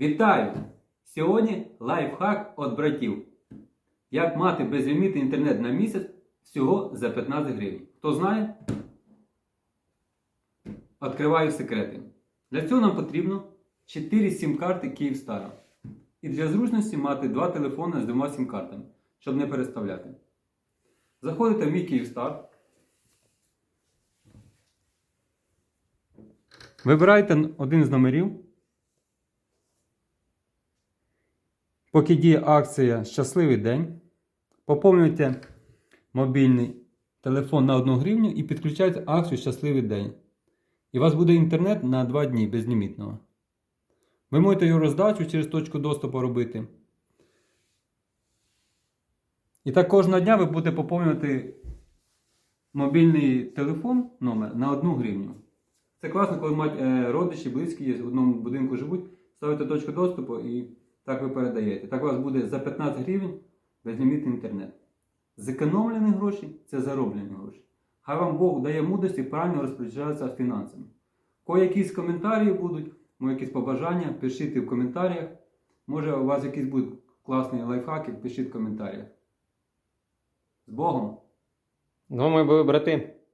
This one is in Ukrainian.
Вітаю! Сьогодні лайфхак від братів. Як мати безлімітний інтернет на місяць всього за 15 гривень. Хто знає? Відкриваю секрети. Для цього нам потрібно 4 сім-карти Київстара. І для зручності мати два телефони з двома сім-картами, щоб не переставляти. Заходите в мій Київстар. Вибирайте один з номерів. Поки діє акція Щасливий день, поповнюйте мобільний телефон на 1 гривню і підключайте акцію Щасливий день. І у вас буде інтернет на 2 дні безлімітного. Ви можете його роздачу через точку доступу робити. І так кожного дня ви будете поповнювати мобільний телефон номер на 1 гривню. Це класно, коли е, родичі, близькі є, в одному будинку живуть, ставите точку доступу і так ви передаєте. Так у вас буде за 15 гривень безлімітний інтернет. Зекономлені гроші це зароблені гроші. Хай вам Бог дає мудрості правильно розпоряджатися фінансами. Кої якісь коментарі будуть, може якісь побажання, пишіть в коментарях. Може у вас якісь будуть класні лайфхаки, пишіть в коментарях. З Богом! Ну, ми брати.